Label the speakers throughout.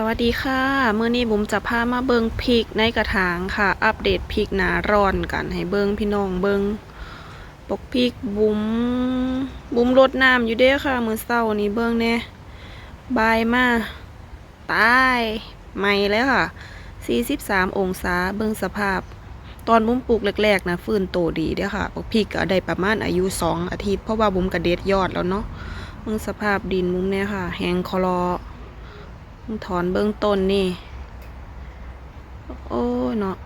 Speaker 1: สวัสดีค่ะเมื่อนี้บุ๋มจะพามาเบิงพริกในกระถางค่ะ อัปเดตพริกหนาร้อนกันให้เบิงพี่น้องเบิงปกพริกบุ๋มบุ๋มรดน้ำอยู่เด้อค่ะ มือเศร้านี้เบิงแน่บายมาตายใหม่แล้วค่ะ 43 องศาเบิงสภาพ ตอนบุ๋มปลูกแรกๆนะฟื้นโตดีเด้อค่ะปกพริกก็ได้ประมาณอายุ 2 อาทิตย์เพราะว่าบุ๋มกระเด็ดยอดแล้วเนาะเบิงสภาพดินบุ๋มเนี่ยค่ะ แห้งคลอ ถอนเบื้องต้นนี่ โอ้เนาะ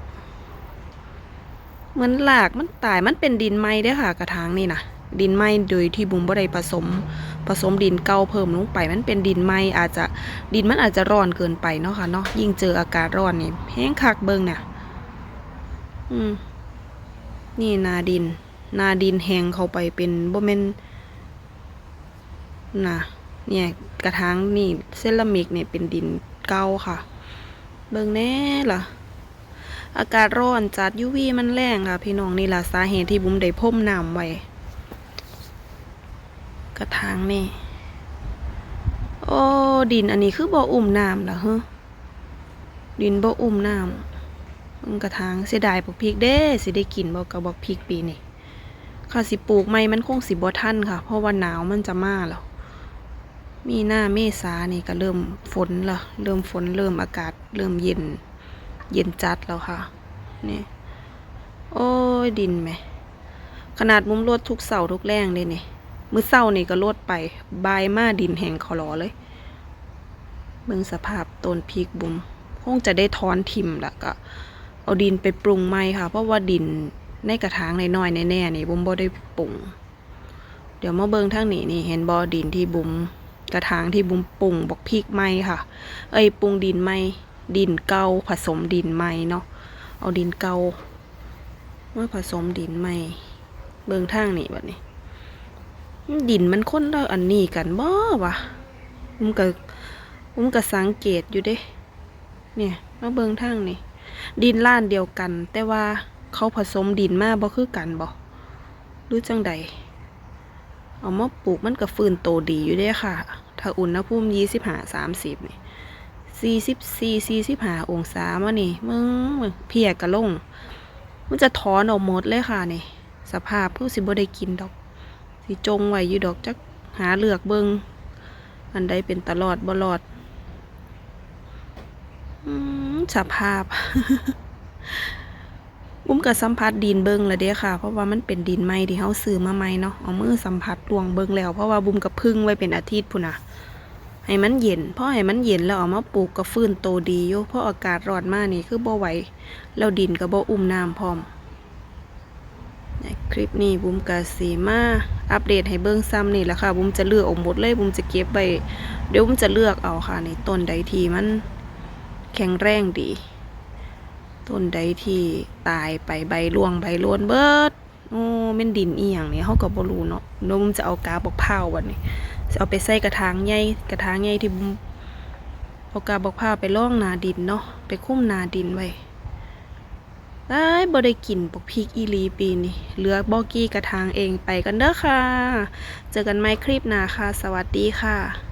Speaker 1: เหมือนหลากมันตายมันเป็นดินไม้ด้ค่ะ กระถางนี่นะดินไม้โดยที่บุ๋มบ่ได้ผสม ผสมดินเก่าเพิ่มลงไป มันเป็นดินไม้อาจจะดินมันอาจจะร้อนเกินไปเนาะค่ะเนาะยิ่งเจออากาศร้อนนี่แห้งคักเบิ่งเนี่ย อืม นี่นาดิน นาดินแห้งเข้าไปเป็นบ่แม่นน่ะ เนี่ยกระถางนี่เซรามิกเนี่ยเป็นดินเก่าค่ะ เบิ่งแน่ล่ะ อากาศร้อนจัดยูวีมันแรงค่ะ พี่น้องนี่ล่ะสาเหตุที่บุ้มได้พ่มน้ำไว้กระถางนี่ โอ้ดินอันนี้คือบ่ออุ่มน้ำเหรอฮะดินบ่ออุ่มน้ำเบิ่งกระถางเสียดายบักพริกเด้สิได้กินบ่กับบักพริกปีนี้ค่ะสิปลูกใหม่มันคงสิบ่ทันค่ะ เพราะว่าหนาวมันจะมาแล้ว มีหน้าเมษานี่ก็เริ่มฝนละเริ่มฝนเริ่มอากาศ เริ่มเย็น เย็นจัดแล้วค่ะ นี่ โอ้ยดินไหม ขนาดมุมรดทุกเสาทุกแรงเลยนี่มือเศร้านี่ก็ลดไป บายมาดินแห้งคอรอเลยเบิ่งสภาพต้นพริกบุมคงจะได้ถอนทิมล้วก็ เอาดินไปปรุงใหม่ค่ะ เพราะว่าดินในกระถางน้อยๆแน่ๆนี่บุมบ่ได้ปรุง เดี๋ยวมาเบิ่งทางนี้นี่เห็นบ่อดินที่บุม กระถางที่บุ้มปรุงบอกพริกไหมค่ะ เอ้ยปรุงดินไหมดินเก่าผสมดินไหมเนาะเอาดินเก่ามาผสมดินไหมเบิ่งทางนี่แบบนี้ ดินมันคนละอันนี้กันบ่วะผมก็ผมก็สังเกตอยู่เด้ เนี่ยมาเบิ่งทางนี่ดินล้านเดียวกัน แต่ว่าเขาผสมดินมาบ่คือกันบ่หรือจังใดเอามาปลูกมันก็ฟื้นโตดีอยู่เด้ค่ะ ถ้าอุณหภูมิยี่สิบห้าสามสิบนี่สี่สิบสี่สี่สิบห้าองศามานี่มึงมึงเพียกระลง มันจะถอนออกหมดเลยค่ะนี่ สภาพเพื่อสิบ่ได้กินดอก สิจงไว้อยู่ดอกจักหาเลือกเบิงอันใดเป็นตลอดบ่รอดอืมสภาพ บุ้มกับสัมผัสดินเบิงและเด้ค่ะ เพราะว่ามันเป็นดินใหม่ที่เขาซื้อมาใหม่เนาะเอามือสัมผัสดวงเบิงแล้ว เพราะว่าบุ้มกับพึ่งไว้เป็นอาทิตย์พุ่นนะให้มันเย็นเพราะให้มันเย็นแล้วเอามาปลูกก็ฟื้นโตดีอยู่เพราะอากาศร้อนมากนี่คือบ่ไหวแล้วดินก็บ่อุ้มน้ำพร้อมคลิปนี้บุ้มกะสีมาอัปเดตให้เบิ้งซ้ำนี่แหละค่ะบุ้มจะเลือกออกหมดเลยบุ้มจะเก็บไว้เดี๋ยวบุ้มจะเลือกเอาค่ะในต้นใดทีมันแข็งแรงดี ต้นใดที่ตายไปใบร่วงใบโลนเบิดโอ้เม่นดินอีหยังเนี่ยเขาก็บ่รู้เนาะเดี๋ยวบุมจะเอากาบอกเผาวันนี้จะเอาไปใส่กระถางใหญ่กระถางใหญ่ที่บุมเอากาบอกเผาวไปล่องนาดินเนาะไปคุ้มนาดินไว้ได้บ่ได้กินปกพริกอีลีปีนี้เหลือบอกกี้กระถางเองไปกันเด้อค่ะ เจอกันใหม่คลิปหน้าค่ะ สวัสดีค่ะ